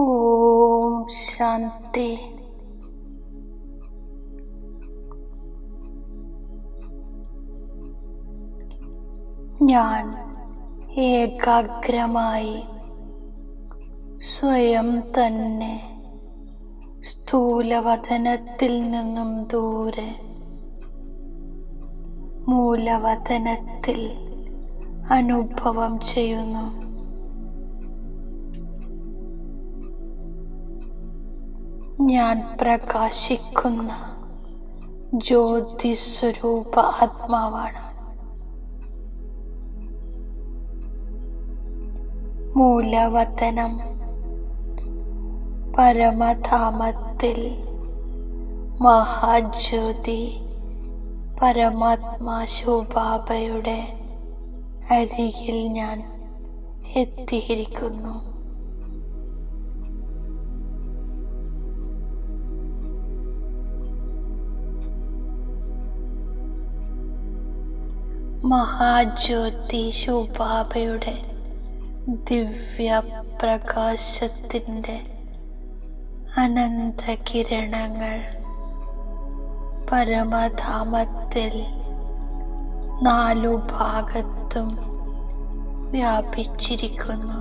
ഓം ശാന്തി. ഞാൻ ഏകാഗ്രമായി സ്വയം തന്നെ സ്ഥൂലവതനത്തിൽ നിന്നും ദൂരെ മൂലവതനത്തിൽ അനുഭവം ചെയ്യുന്നു. ഞാൻ പ്രകാശിക്കുന്ന ജ്യോതിസ്വരൂപ ആത്മാവാണ്. മൂലവതനം പരമധാമത്തിൽ മഹാജ്യോതി പരമാത്മാ ശോഭാബയുടെ അരികിൽ ഞാൻ എത്തിയിരിക്കുന്നു. മഹാജ്യോതി ശോഭാബയുടെ ദിവ്യ പ്രകാശത്തിന്റെ അനന്തകിരണങ്ങൾ പരമധാമത്തിൽ നാലു ഭാഗത്തും വ്യാപിച്ചിരിക്കുന്നു.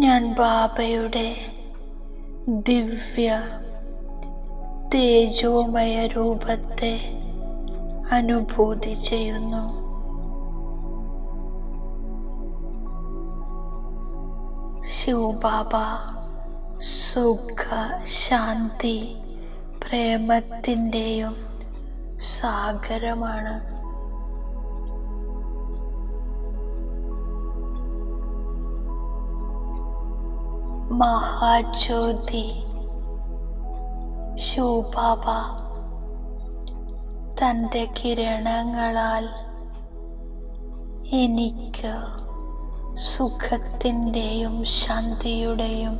ഞാൻ ബാബയുടെ ദിവ്യ തേജോമയ രൂപത്തെ അനുഭൂതി ചെയ്യുന്നു. ശിവബാബ സുഖ ശാന്തി പ്രേമത്തിന്റെയും സാഗരമാണ്. മഹാജ്യോതി ശിവബാബ തന്റെ കിരണങ്ങളാൽ എനിക്ക് സുഖത്തിന്റെയും ശാന്തിയുടെയും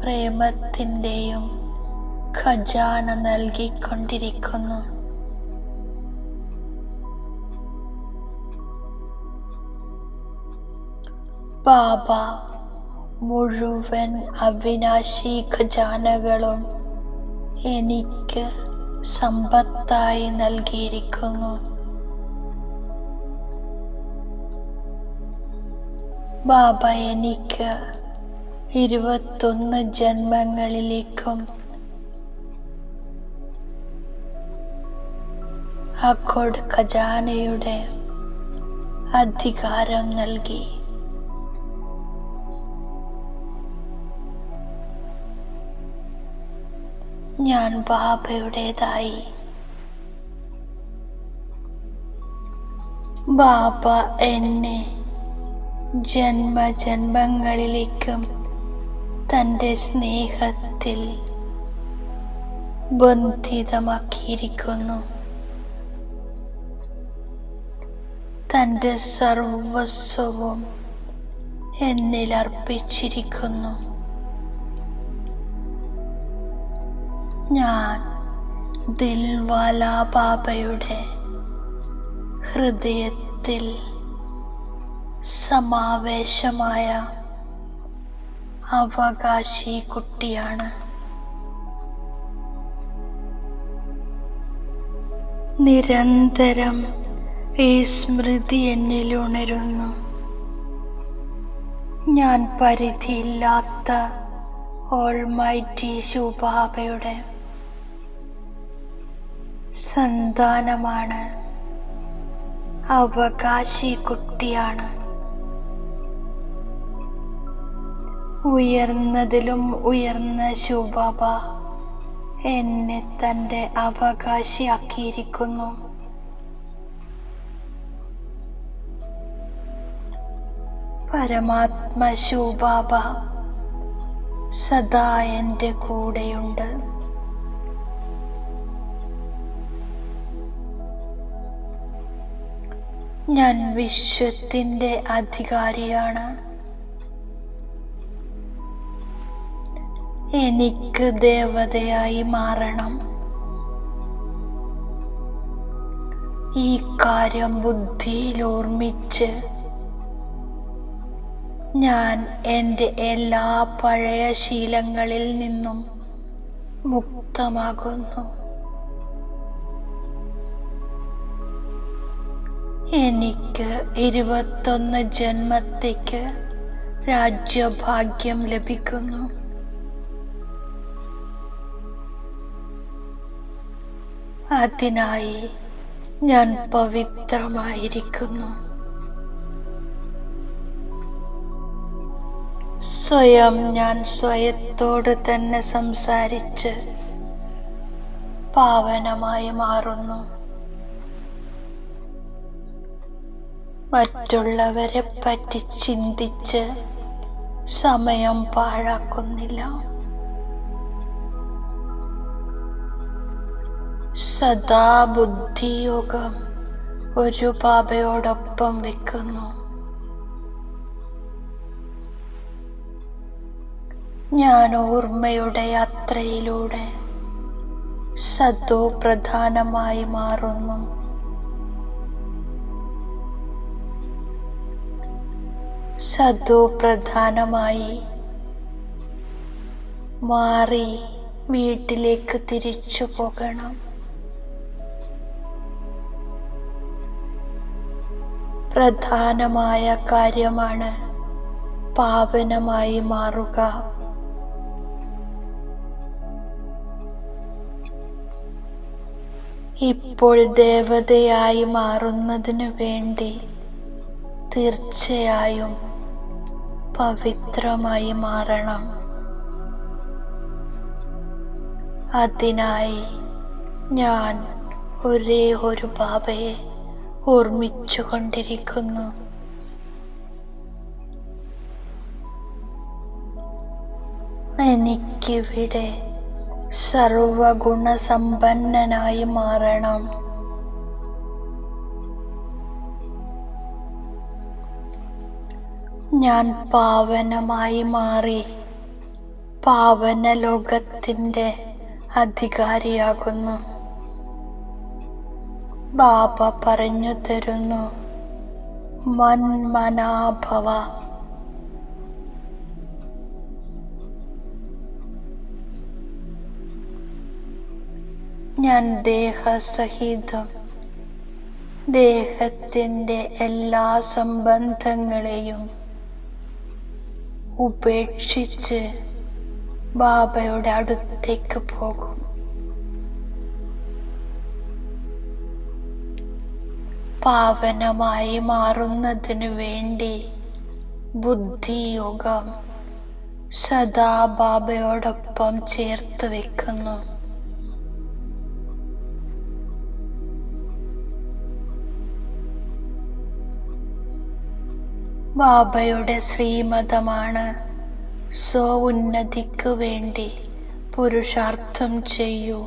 പ്രേമത്തിന്റെയും ഖജാന നൽകിക്കൊണ്ടിരിക്കുന്നു. ബാബ മുഴുവൻ അവിനാശി ഖജാനകളും എനിക്ക് സമ്പത്തായി നൽകിയിരിക്കുന്നു. ബാബ എനിക്ക് ഇരുപത്തൊന്ന് ജന്മങ്ങളിലേക്കും അക്കോട് ഖജാനയുടെ അധികാരം നൽകി. ഞാൻ ബാബയുടേതായി. ബാബ എന്നെ ജന്മജന്മങ്ങളിലേക്കും തന്റെ സ്നേഹത്തിൽ ബന്ധിതമാക്കിയിരിക്കുന്നു. തന്റെ സർവസ്വവും എന്നിൽ അർപ്പിച്ചിരിക്കുന്നു. ഞാൻ ദിൽവാല ബാബയുടെ ഹൃദയത്തിൽ സമാവേശമായ അവകാശി കുട്ടിയാണ് നിരന്തരം ഈ സ്മൃതി എന്നിൽ ഉണരുന്നു. ഞാൻ പരിധിയില്ലാത്ത ഓൾമൈറ്റി ശുഭാബയുടെ സന്താനമാണ്. അവകാശി കുട്ടിയാണ് ഉയർന്നതിലും ഉയർന്ന ശുബാബ എന്നെ തന്റെ അവകാശിയാക്കിയിരിക്കുന്നു. പരമാത്മ ശുബാബ സദാ എന്റെ കൂടെയുണ്ട്. ഞാൻ വിശ്വത്തിന്റെ അധികാരിയാണ്. എനിക്ക് ദേവതയായി മാറണം. ഈ കാര്യം ബുദ്ധിയിൽ ഓർമ്മിച്ച് ഞാൻ എന്റെ എല്ലാ പഴയ ശീലങ്ങളിൽ നിന്നും മുക്തമാകുന്നു. എനിക്ക് ഇരുപത്തൊന്ന് ജന്മത്തേക്ക് രാജ്യഭാഗ്യം ലഭിക്കുന്നു. അതിനായി ഞാൻ പവിത്രമായിരിക്കുന്നു. സ്വയം ഞാൻ സ്വയത്തോട് തന്നെ സംസാരിച്ച് പാവനമായി മാറുന്നു. മറ്റുള്ളവരെ പറ്റി ചിന്തിച്ച് സമയം പാഴാക്കുന്നില്ല. സദാ ബുദ്ധിയോഗം ഒരു ബാബയോടൊപ്പം വെക്കുന്നു. ഞാൻ ഓർമ്മയുടെ യാത്രയിലൂടെ സദോ പ്രധാനമായി മാറുന്നു. സദോ പ്രധാനമായി മാറി വീട്ടിലേക്ക് തിരിച്ചു പോകണം. പ്രധാനമായ കാര്യമാണ് പാവനമായി മാറുക. ഇപ്പോൾ ദേവതയായി മാറുന്നതിനു വേണ്ടി തീർച്ചയായും പവിത്രമായി മാറണം. അതിനായി ഞാൻ ഒരേ ഒരു ബാബയെ ഓർമ്മിച്ചു കൊണ്ടിരിക്കുന്നു. എനിക്കിവിടെ സർവഗുണസമ്പന്നനായി മാറണം. ഞാൻ പാവനമായി മാറി. പാവന ലോകത്തിന്റെ അധികാരിയാകുന്നു. ബാബ പറഞ്ഞു തരുന്നു മന്മനാഭവ ഞാൻ ദേഹസഹിതം ദേഹത്തിന്റെ എല്ലാ സംബന്ധങ്ങളെയും ഉപേക്ഷിച്ച് ബാബയുടെ അടുത്തേക്ക് പോകും. പാവനമായി മാറുന്നതിനു വേണ്ടി ബുദ്ധിയോഗം സദാ ബാബയോടൊപ്പം ചേർത്ത് വെക്കുന്നു. ബാബയുടെ ശ്രീമതമാണ്. സ്വ ഉന്നതിക്ക് വേണ്ടി പുരുഷാർത്ഥം ചെയ്യൂ.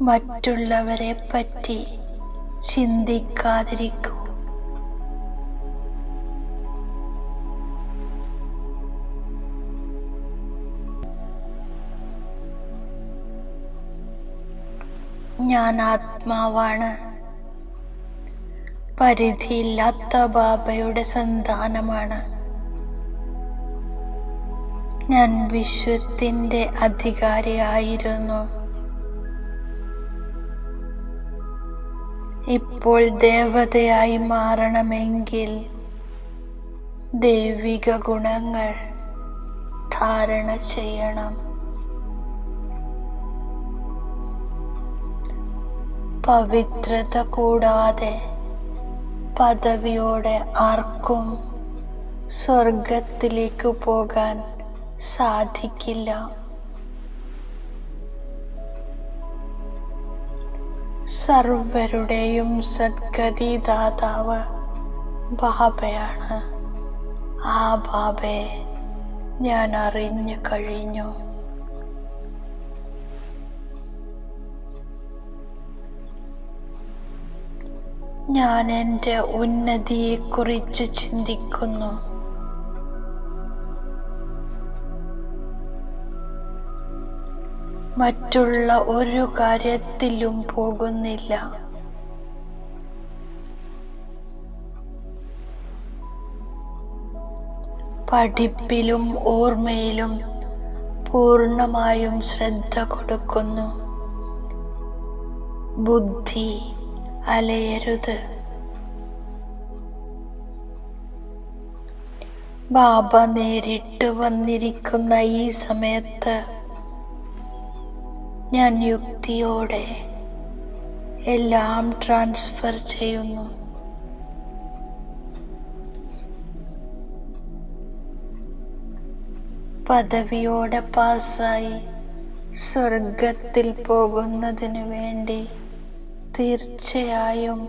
മറ്റുള്ളവരെ പറ്റി ചിന്തിക്കാതിരിക്കൂ. ഞാൻ ആത്മാവാണ്. പരിധിയില്ലാത്ത ബാബയുടെ സന്താനമാണ്. ഞാൻ വിശ്വത്തിന്റെ അധികാരിയായിരുന്നു. ഇപ്പോൾ ദേവതയായി മാറണമെങ്കിൽ ദൈവിക ഗുണങ്ങൾ ധാരണ ചെയ്യണം. പവിത്രത കൂടാതെ പദവിയോടെ ആർക്കും സ്വർഗത്തിലേക്ക് പോകാൻ സാധിക്കില്ല. സർവരുടെയും സദ്ഗതി ദാതാവ് ബാബയാണ്. ആ ബാബയെ ഞാൻ അറിഞ്ഞു കഴിഞ്ഞു. ഞാൻ എന്റെ ഉന്നതിയെക്കുറിച്ച് ചിന്തിക്കുന്നു. മറ്റുള്ള ഒരു കാര്യത്തിലും പോകുന്നില്ല. പഠിപ്പിലും ഓർമ്മയിലും പൂർണമായും ശ്രദ്ധ കൊടുക്കുന്നു. ബുദ്ധി അലയരുത്. ബാബ നേരിട്ട് വന്നിരിക്കുന്ന ഈ സമയത്ത് ഞാൻ യുക്തിയോടെ എല്ലാം ട്രാൻസ്ഫർ ചെയ്യുന്നു. പദവിയോടെ പാസ്സായി സ്വർഗത്തിൽ പോകുന്നതിനു വേണ്ടി തീർച്ചയായും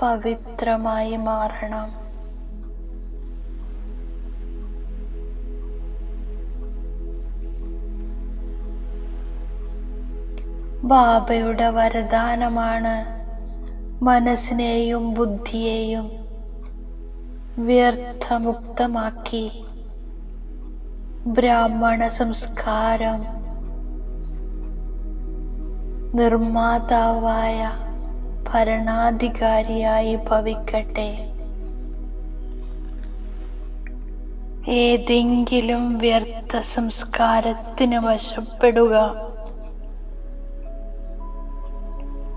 പവിത്രമായി മാറണം. ബാബയുടെ വരദാനമാണ് മനസ്സിനെയും ബുദ്ധിയെയും വ്യർത്ഥമുക്തമാക്കി. ബ്രാഹ്മണ സംസ്കാരം നിർമ്മാതാവായ ഭരണാധികാരിയായി ഭവിക്കട്ടെ. ഏതെങ്കിലും വ്യർത്ഥ സംസ്കാരത്തിന് വശപ്പെടുക.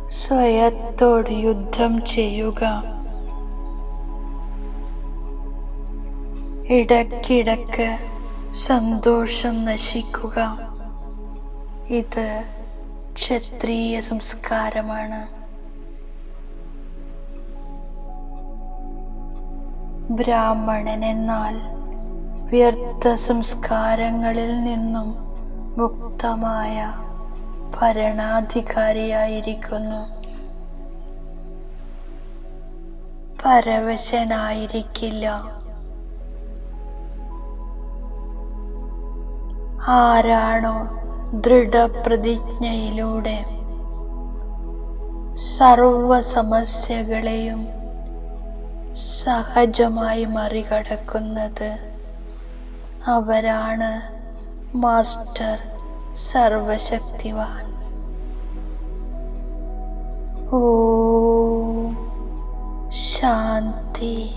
സ്വയത്തോട് യുദ്ധം ചെയ്യുക. ഇടക്കിടക്ക് സന്തോഷം നശിക്കുക. ഇത് ക്ഷത്രിയ സംസ്കാരമാണ്. ബ്രാഹ്മണൻ എന്നാൽ വ്യർത്ഥ സംസ്കാരങ്ങളിൽ നിന്നും മുക്തമായ ഭരണാധികാരിയായിരിക്കുന്നു. പരവശനായിരിക്കില്ല. ആരാണോ ദൃഢപ്രതിജ്ഞയിലൂടെ സർവ സമസ്യകളെയും സഹജമായി മറികടക്കുന്നത് അവരാണ് മാസ്റ്റർ സർവശക്തിവാൻ. ഓ ശാന്തി.